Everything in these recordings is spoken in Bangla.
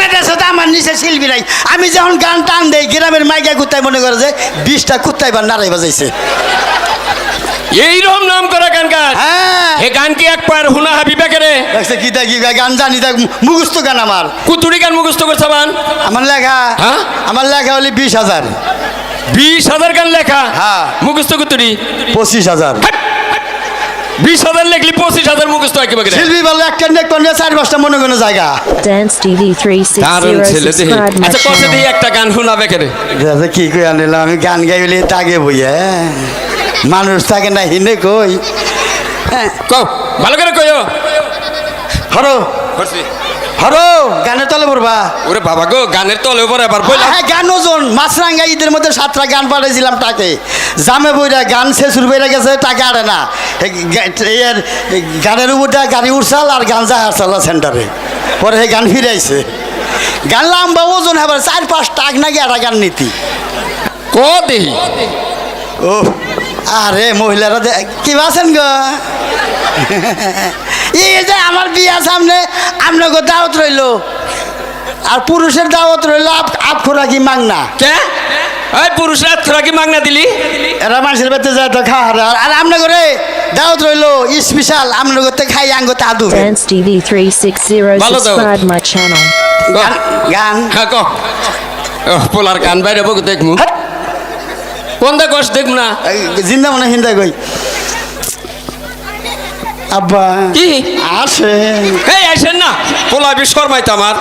বাংলাদেশে তো আমার নিচে শিল্পী নাই। আমি যখন গান টান দেই গ্রামের মাইকা কুত্তায় মনে করে যে বিশটা কুত্তায় বা নাড়াই বাজাইছে। এইরকম নাম করা গান গান হ্যাঁ। এ গান কি এক পায়ের হুনা হাবিবা কেরে? দেখছে কি কি গান জানি দেখ মুখস্থ গান আমার। কুতুরি গান মুখস্থ করছে আমার লেখা হ্যাঁ? আমার লেখা হলে বিশ হাজার। বিশ হাজার গান লেখা? হ্যাঁ। মুখস্থ কুতুরি? পঁচিশ হাজার। বিশ হাজার লেখলি পঁচিশ হাজার মুখস্থ একেবারে। শিল্পী বলে একটা নেক করলে চার পাঁচটা মনে কোনো জায়গা। Dance TV দারুণ 360 ছেলে দেখি। আচ্ছা কষে দিয়ে. একটা গান শোনাবে কেরে দাদা কি কই আনিলাম আমি গান তাগে হ্যাঁ মানুষ থাকে না হিনে কই? হ্যাঁ কও ভালো করে কইও। হরো। হরো। গানের তলে পড়বা। ওরে বাবা গো গানের তলে উপরে আবার বইলাম হ্যাঁ গান ওজন মাছরাঙ্গা ঈদের মধ্যে সাতটা গান পাঠাইছিলাম তাকে। জামে বইরা গান শেষুর বইরা গেছে টাকা আড়ে না। এর গানের উপরটা গাড়ি উঠছাল আর গান যা হারছাল সেন্টারে। পরে সেই গান ফিরে আইছে গান লাম্বা ওজন হবার চার পাঁচ টাক নাকি একটা গান নীতি। ক দেহি ও আরে মহিলারা কি আছেন গো? এই যে আমার বিয়া সামনে আপনাকে দাওয়াত রইল। আর পুরুষের দাওয়াত রইল আপ আপ খোরাকি মাংনা কে পুরুষরা কি দিলি? এরা মানুষের বেতে যায় তো খাওয়া আর করে দাওয়াত রইল স্পেশাল আপনার করতে খাই আঙ্গতে আদু। Dance TV 360 ভালো দাও। subscribe my channel. গ। গান হ্যাঁ ক ও, পোলার গান বাইরে বক দেখমু। কষ্ট না? এই জিন্দা মনে হিন্দা কই আব্বা কি? আসে এই আসেন না। পোলা বি শর্মাইতো আমার।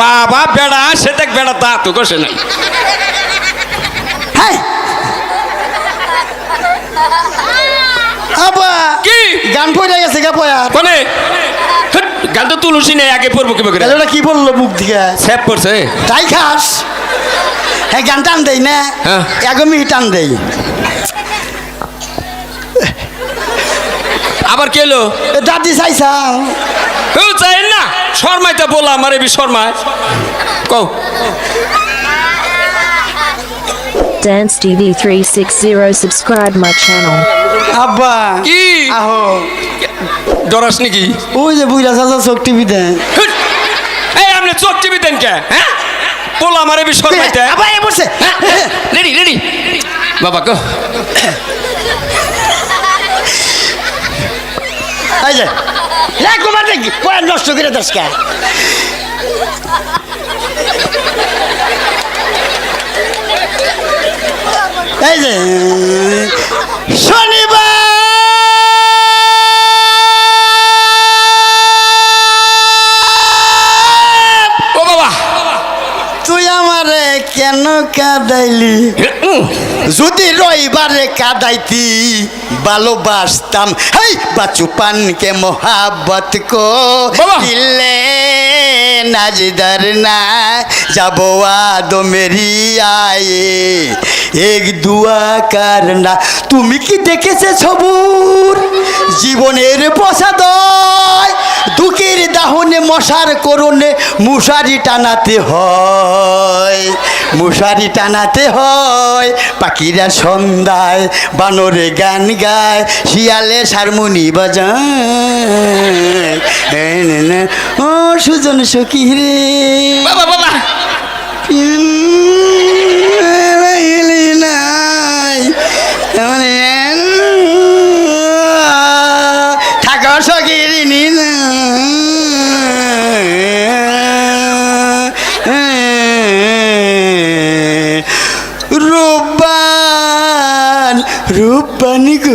বাবা বেড়া সে দেখ বেড়া তা তো কষে নাই। হ্যাঁ। আব্বা কি? গান পড়ে গেছে গা পয়া। কোনে? গান তো তুলসী নেই আগে পড়ব কি বকরে ওটা কি বলল মুখ দিকে? সেভ করছে। তাই খাস। হ্যাঁ গান টান দেই না। হ্যাঁ। এগমি টান দেই। আবার কে এলো? এ দাদি চাইছাও ও চাই না। শর্মাইতে বলা আমার এবি শর্মায়। কও। Dance TV 360 subscribe my channel. আব্বা কি? আহো। ডরাস নাকি? ওই যে বুইরা চাচা চোখ টিভি দেন। এই আপনি চোখ টিভি দেন কে? হ্যাঁ? পোলা আমার এবি শর্মাইতে আবার এ বসে। Ready ready. বাবা কো এই যে একবার দেখি পয়েন্ট নষ্ট করে দশকা এই যে আমারে কেন কাদাইলি? যদি রইবারে কাদাইতি ভালোবাসতাম। হেই বাচু পানকে মোহাবত কো! দিলে নাজদার না যাব আদো মেরি আয়ে এক দুয়া কারনা তুমি কি দেখেছে সবুর? জীবনের প্রসাদয় দাহনে মশার করণে মুশারি টানাতে হয় মুশারি টানাতে হয়। পাখিরা সন্ধ্যায় বানরে গান গায় শিয়ালে সারমুনি বাজায়। ও সুজন সখী রে। বাবা বাবা। రూపనికు